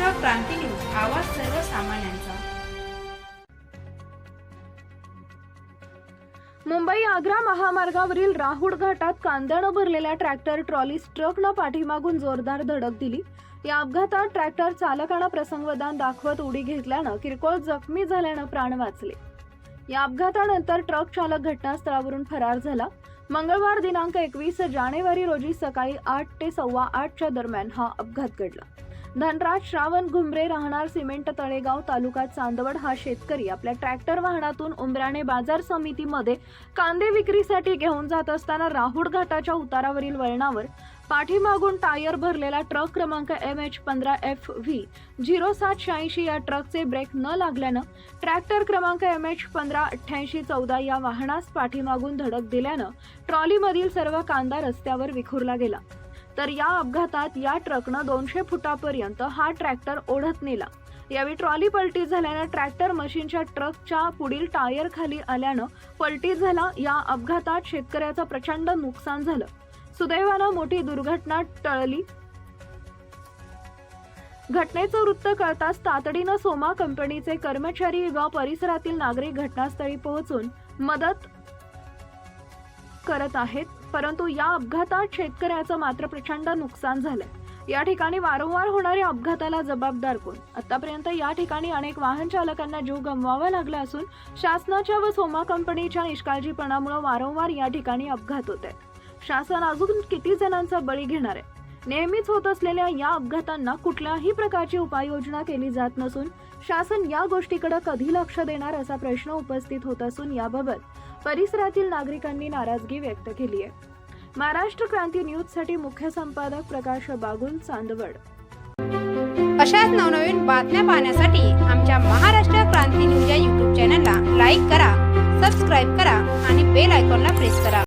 Maharashtra Kranti news आवाज सर्वसामान्यांचा. मुंबई आग्रा महामार्गावरील राहुड घाटात कांद्यानं भरलेल्या ट्रॅक्टर ट्रॉलीस ट्रकनं पाठीमागून जोरदार धडक दिली. या अपघातात ट्रॅक्टर चालकानं प्रसंगवदान दाखवत उडी घेतल्यानं किरकोळ जखमी झाल्यानं प्राण वाचले. या अपघातानंतर ट्रक चालक घटनास्थळावरून फरार झाला. मंगळवार दिनांक एकवीस जानेवारी रोजी सकाळी आठ ते सव्वा आठच्या दरम्यान हा अपघात घडला. धनराज श्रावण घुमरे राहणार सिमेंट तळेगाव तालुका चांदवड हा शेतकरी आपल्या ट्रॅक्टर वाहनातून उमराणे बाजार समितीमध्ये कांदे विक्रीसाठी घेऊन जात असताना राहुड घाटाच्या उतारावरील वळणावर पाठीमागून टायर भरलेला ट्रक क्रमांक एम एच पंधरा एफ व्ही झिरो सात शहाऐंशी या ट्रकचे ब्रेक न लागल्यानं ट्रॅक्टर क्रमांक एम एच पंधरा अठ्ठ्याऐंशी चौदा या वाहनास पाठीमागून धडक दिल्यानं ट्रॉलीमधील सर्व कांदा रस्त्यावर विखुरला गेला. तर या अपघातात या ट्रकनं दोनशे फुटापर्यंत हा ट्रॅक्टर ओढत नेला. यावेळी ट्रॉली पलटी झाल्यानं ट्रॅक्टर मशीनच्या ट्रकच्या पुढील टायर खाली आल्यानं पलटी झाला. या अपघातात शेतकऱ्याचं प्रचंड नुकसान झालं. सुदैवानं मोठी दुर्घटना टळली. घटनेचं वृत्त कळताच तातडीनं सोमा कंपनीचे कर्मचारी व परिसरातील नागरिक घटनास्थळी पोहोचून मदत करत आहेत परंतु या अपघातात शेतकऱ्याचं मात्र प्रचंड नुकसान झालंय. या ठिकाणी वारंवार होणाऱ्या अपघाताला जबाबदार कोण? आतापर्यंत या ठिकाणी अनेक वाहन चालकांना जीव गमवावा लागला असून शासनाच्या व सोमा कंपनीच्या निष्काळजीपणामुळे वारंवार या ठिकाणी अपघात होत आहेत. शासन अजून किती जणांचा बळी घेणार आहे? नेहमीच होत असलेल्या या अपघातांना कुठल्याही प्रकारची उपाययोजना केली जात नसून शासन या गोष्टीकडे कधी लक्ष देणार असा प्रश्न उपस्थित होत असून याबाबत परिसरातील नागरिकांनी नाराजगी व्यक्त केली आहे. महाराष्ट्र क्रांती न्यूजसाठी मुख्य संपादक प्रकाश बागुल चांदवड. अशाच नवनवीन बातम्या पाहण्यासाठी आमच्या महाराष्ट्र क्रांती न्यूज या युट्यूब चॅनलला लाईक करा सबस्क्राईब करा आणि बेल आयकॉनला प्रेस करा.